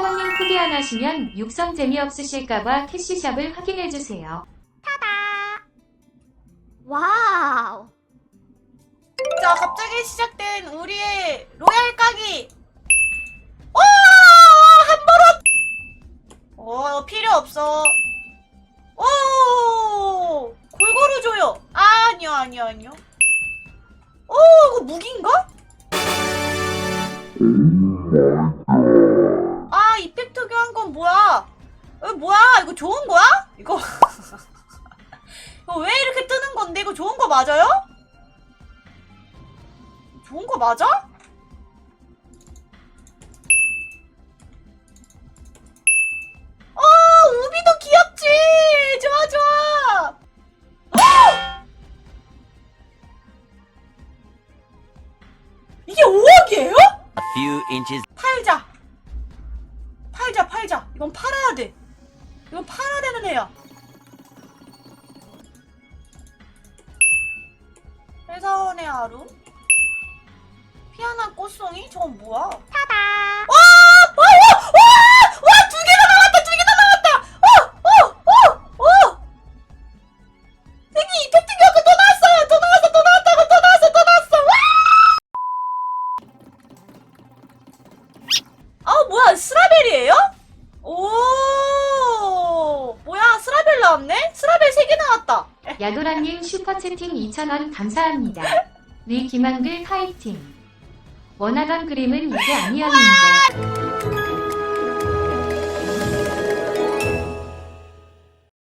후기 안 하시면 육성 재미없으실까봐 캐시샵을 확인해주세요. 와우. 자, 갑자기 시작된 우리의 로얄 까기. 오! 한 버릇! 어, 필요 없어. 오! 골고루 줘요. 아, 아니요, 아니요, 아니요. 오, 이거 무기인가? 이거 뭐야? 이거 좋은 거야? 이거. 이거 왜 이렇게 뜨는 건데? 이거 좋은 거 맞아요? 좋은 거 맞아? 어, 우비도 귀엽지! 좋아, 좋아! 어! 이게 5억이에요? A few inches 팔자. 팔자, 팔자. 이건 팔아야 돼. 이건 팔아야 되는 애야. 회사원의 하루. 피아나 꽃송이? 저건 뭐야? 타다. 와! 와! 와! 와! 와! 두 개가 나왔다! 두 개가 나왔다! 어! 어! 어! 어! 여기 이펙트 교환 또 나왔어요! 또 나왔어! 또 나왔다고! 또 나왔어! 또 나왔어! 와! 아 뭐야 스라벨이에요? 오 뭐야 스라벨 나왔네? 스라벨 3개 나왔다 야도라님 슈퍼채팅 2,000원 감사합니다. 리 김한글 파이팅. 원하던 그림은 이게 아니었는데.